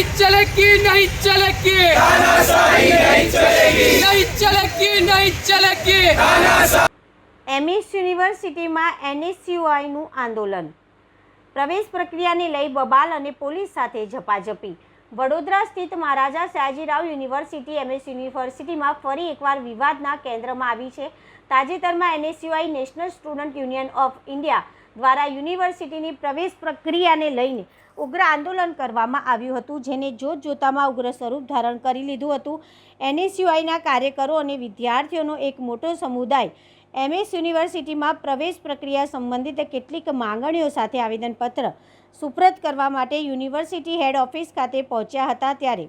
Admission आपको नहीं चलेगी नहीं चलेगी तानाशाही नहीं चलेगी नहीं चलेगी नहीं चलेगी तानाशाही એમએસ યુનિવર્સિટીમાં એનએસયુઆઈનું આંદોલન પ્રવેશ પ્રક્રિયાને લઈ બબાલ અને પોલીસ સાથે ઝપાઝપી વડોદરા સ્થિત મહારાજા સયાજીરાવ યુનિવર્સિટી એમએસ યુનિવર્સિટીમાં ફરી એકવાર વિવાદના કેન્દ્રમાં આવી છે તાજેતરમાં NSUI national student union of India દ્વારા યુનિવર્સિટીની પ્રવેશ પ્રક્રિયાને લઈને ઉગ્ર આંદોલન કરવામાં આવ્યું હતું, જેને જોત જોતામાં ઉગ્ર સ્વરૂપ ધારણ કરી લીધું હતું. એનએસયુઆઈના કાર્યકરો અને વિદ્યાર્થીઓનો એક મોટો સમુદાય એમએસ યુનિવર્સિટીમાં પ્રવેશ પ્રક્રિયા સંબંધિત કેટલીક માંગણીઓ સાથે આવેદનપત્ર સુપ્રત કરવા માટે યુનિવર્સિટી હેડ ઓફિસ ખાતે પહોંચ્યા હતા ત્યારે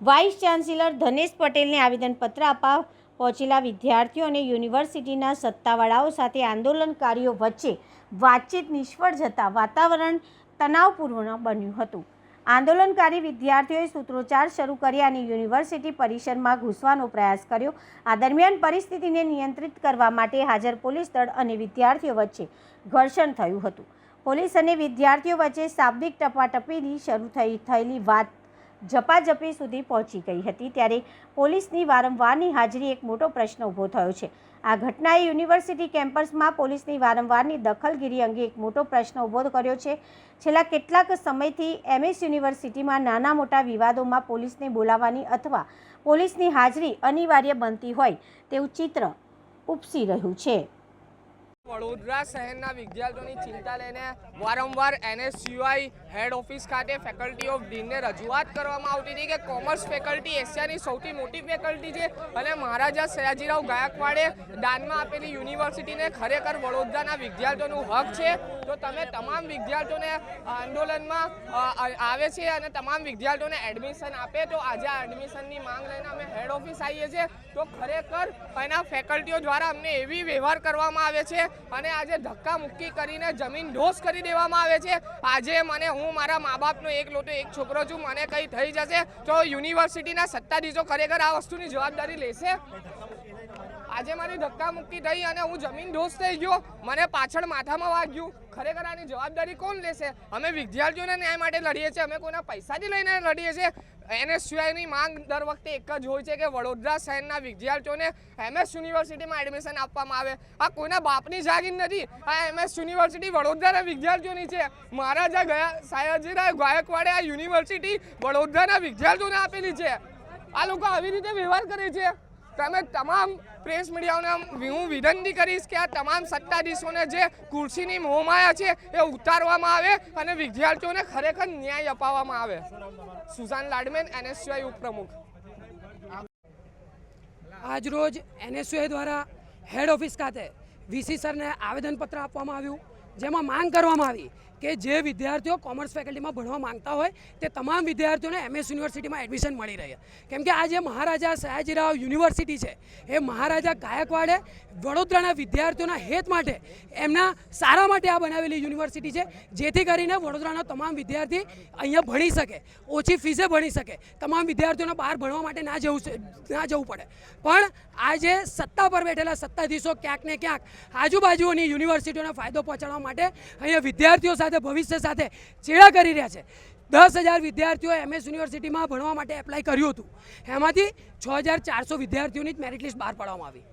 વાઇસ ચાન્સેલર ધનેશ પટેલને આવેદનપત્ર આપવા પહોંચેલા વિદ્યાર્થીઓ અને યુનિવર્સિટીના સત્તાવાળાઓ સાથે આંદોલનકારીઓ વચ્ચે વાતચીત નિષ્ફળ જતાં વાતાવરણ તણાવપૂર્ણ બન્યું હતું. આંદોલનકારી વિદ્યાર્થીઓએ સૂત્રોચ્ચાર શરૂ કર્યા અને યુનિવર્સિટી પરિસરમાં ઘૂસવાનો પ્રયાસ કર્યો. આ દરમિયાન પરિસ્થિતિને નિયંત્રિત કરવા માટે હાજર પોલીસ દળ અને વિદ્યાર્થીઓ વચ્ચે ઘર્ષણ થયું હતું. પોલીસ અને વિદ્યાર્થીઓ વચ્ચે શાબ્દિક ટપાટપીની શરૂ થઈ થયેલી વાત ઝપાઝપી સુધી પહોંચી ગઈ હતી ત્યારે પોલીસની વારંવારની હાજરી એક મોટો પ્રશ્ન ઊભો થયો છે. આ ઘટનાએ યુનિવર્સિટી કેમ્પસમાં પોલીસની વારંવારની દખલગીરી અંગે એક મોટો પ્રશ્ન ઊભો કર્યો છે. છેલ્લા કેટલાક સમયથી એમએસ યુનિવર્સિટીમાં નાના મોટા વિવાદોમાં પોલીસને બોલાવવાની અથવા પોલીસની હાજરી અનિવાર્ય બનતી હોય તેવું ચિત્ર ઉપસી રહ્યું છે. વડોદરા શહેરના વિદ્યાર્થીઓની ચિંતા લઈને વારંવાર એનએસયુઆઈ હેડ ઓફિસ ખાતે ફેકલ્ટી ઓફ ડીનને રજૂઆત કરવામાં આવતી હતી કે કોમર્સ ફેકલ્ટી એશિયાની સૌથી મોટી ફેકલ્ટી છે અને મહારાજા સયાજીરાવ ગાયકવાડે દાનમાં આપેલી યુનિવર્સિટીને ખરેખર વડોદરાના વિદ્યાર્થીઓનું હક છે. તો તમે તમામ વિદ્યાર્થીઓને આંદોલનમાં આવે છે અને તમામ વિદ્યાર્થીઓને એડમિશન આપે. તો આજે આ એડમિશનની માંગ લઈને અમે હેડ ઓફિસ આવીએ છીએ. તો ખરેખર એના ફેકલ્ટીઓ દ્વારા અમને એવી વ્યવહાર કરવામાં આવે છે અને આજે ધક્કા મુક્કી કરીને જમીન ઢોસ કરી દેવામાં આવે છે. આજે મને, હું મારા મા બાપનો એક લોટો, એક છોકરો છું, મને કંઈ થઈ જશે તો યુનિવર્સિટીના સત્તાધીશો ખરેખર આ વસ્તુની જવાબદારી લેશે. આજે મારી ધક્કા મુક્કી થઈ અને હું જમીન ઢોસ થઈ ગયો. મને પાછળ માથામાં વાગ્યું. ખરેખર આની જવાબદારી કોણ લેશે? અમે વિદ્યાર્થીઓને ન્યાય માટે લડીએ છીએ, અમે કોઈના પૈસાથી લઈને લડીએ છીએ. એનએસયુઆઈની માંગ દર વખતે એક જ હોય છે કે વડોદરા શહેરના વિદ્યાર્થીઓને એમએસ યુનિવર્સિટીમાં એડમિશન આપવામાં આવે. આ કોઈના બાપની જાગીર નથી. આ એમએસ યુનિવર્સિટી વડોદરાના વિદ્યાર્થીઓની છે. મહારાજા ગયા સાયાજીરાવ ગાયકવાડે આ યુનિવર્સિટી વડોદરાના વિદ્યાર્થીઓને આપેલી છે. આ લોકો આવી રીતે વ્યવહાર કરે છે? તમે તમામ પ્રેસ મીડિયાઓને હું વિનંતી કરીશ કે આ તમામ સત્તાધીશોને જે કુર્સીની મોહમાયા છે એ ઉતારવામાં આવે અને વિદ્યાર્થીઓને ખરેખર ન્યાય અપાવવામાં આવે. સુઝાન લાડમેન, એનએસયુઆઈ ઉપપ્રમુખ. આજરોજ એનએસયુઆઈ દ્વારા હેડ ઓફિસ ખાતે વીસી સરને આવેદનપત્ર આપવામાં આવ્યું. જેમાં માંગ કરવામાં આવી કે જે વિદ્યાર્થીઓ કોમર્સ ફેકલ્ટીમાં ભણવા માંગતા હોય તે તમામ વિદ્યાર્થીઓને એમએસ યુનિવર્સિટીમાં એડમિશન મળી રહે. કેમ કે આ જે મહારાજા સયાજીરાવ યુનિવર્સિટી છે, એ મહારાજા ગાયકવાડે વડોદરાના વિદ્યાર્થીઓના હેત માટે એમના સારા માટે આ બનાવેલી યુનિવર્સિટી છે, જેથી કરીને વડોદરાનો તમામ વિદ્યાર્થી અહીંયા ભણી શકે, ઓછી ફીઝે ભણી શકે, તમામ વિદ્યાર્થીઓને બહાર ભણવા માટે ના જવું ના જવું પડે. પણ આજે સત્તા પર બેઠેલા સત્તાધીશો ક્યાંક ને ક્યાંક આજુબાજુની યુનિવર્સિટીઓને ફાયદો પહોંચાડવા માટે અહીંયા વિદ્યાર્થીઓ સાથે, ભવિષ્ય સાથે ચેડા કરી રહ્યા છે. દસ હજાર વિદ્યાર્થીઓ એમએસ યુનિવર્સિટીમાં ભણવા માટે એપ્લાય કર્યું હતું. એમાંથી છ હજાર ચારસો વિદ્યાર્થીઓની જ મેરિટ લિસ્ટ બહાર પાડવામાં આવી.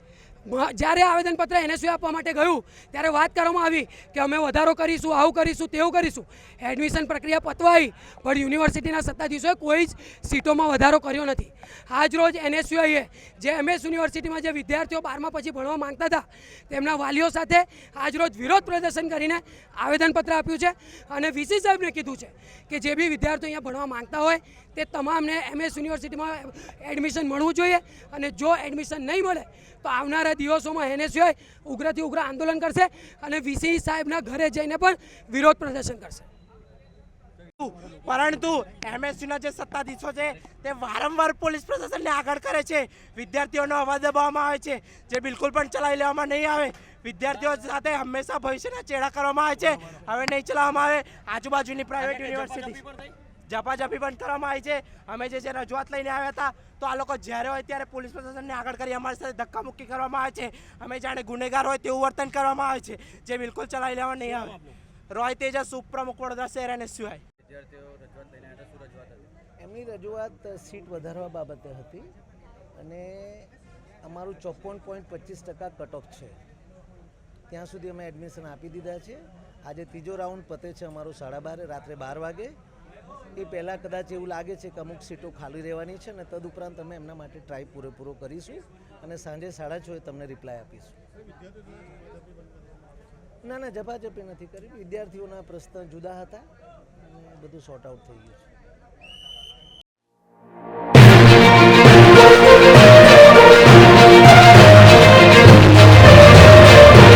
જ્યારે આવેદનપત્ર એનએસયુ આપવા માટે ગયું, ત્યારે વાત કરવામાં આવી કે અમે વધારો કરીશું, આવું કરીશું, તેવું કરીશું. એડમિશન પ્રક્રિયા પતવાઈ, પણ યુનિવર્સિટીના સત્તાધીશોએ કોઈ જ સીટોમાં વધારો કર્યો નથી. આજ રોજ એનએસયુએ જે એમએસ યુનિવર્સિટીમાં જે વિદ્યાર્થીઓ બારમા પછી ભણવા માંગતા હતા, તેમના વાલીઓ સાથે આજ રોજ વિરોધ પ્રદર્શન કરીને આવેદનપત્ર આપ્યું છે. અને વીસી સાહેબને કીધું છે કે જે બી વિદ્યાર્થીઓ અહીંયા ભણવા માંગતા હોય, તે તમામને એમએસ યુનિવર્સિટીમાં એડમિશન મળવું જોઈએ. અને જો એડમિશન નહીં મળે તો આવનારા દિવસોમાં એને સિવાય ઉગ્રથી ઉગ્ર આંદોલન કરશે અને વીસી સાહેબના ઘરે જઈને પણ વિરોધ પ્રદર્શન કરશે. પરંતુ એમએસયુના જે સત્તાધીશો છે તે વારંવાર પોલીસ પ્રશાસનને આગળ કરે છે. વિદ્યાર્થીઓનો અવાજ દબાવવામાં આવે છે જે બિલકુલ પણ ચલાવી લેવામાં નહીં આવે. વિદ્યાર્થીઓ સાથે હંમેશા ભવિષ્યના ચેડા કરવામાં આવે છે. હવે નહીં ચલાવવામાં આવે. આજુબાજુની પ્રાઇવેટ યુનિવર્સિટી ઝપાઝપી પણ કરવામાં આવી છે. અમે જે છે રજૂઆત લઈને આવ્યા હતા, તો આ લોકો જ્યારે હોય ત્યારે પોલીસ પ્રશાસનને આગળ કરી અમારી સાથે ધક્કામુક્કી કરવામાં આવે છે. અમે જાણે ગુનેગાર હોય તેવું વર્તન કરવામાં આવે છે, જે બિલકુલ ચલાવી લેવા નહીં આવે. રોય તેજસ ઉપપ્રમુખ વડોદરા શહેર અને સિવાય. એમની રજૂઆત સીટ વધારવા બાબતે હતી અને અમારું ચોપન પોઈન્ટ પચીસ ટકા કટઓફ છે. ત્યાં સુધી અમે એડમિશન આપી દીધા છે. આજે ત્રીજો રાઉન્ડ પતે છે અમારું સાડા બારે, રાત્રે બાર વાગે. એ પહેલાં કદાચ એવું લાગે છે કે અમુક સીટો ખાલી રહેવાની છે ને તદુપરાંત અમે એમના માટે ટ્રાય પૂરેપૂરો કરીશું અને સાંજે સાડા છ તમને રિપ્લાય આપીશું. ના ના જપાજપી નથી કરી. વિદ્યાર્થીઓના પ્રશ્ન જુદા હતા અને બધું સોર્ટ આઉટ થઈ ગયું છે.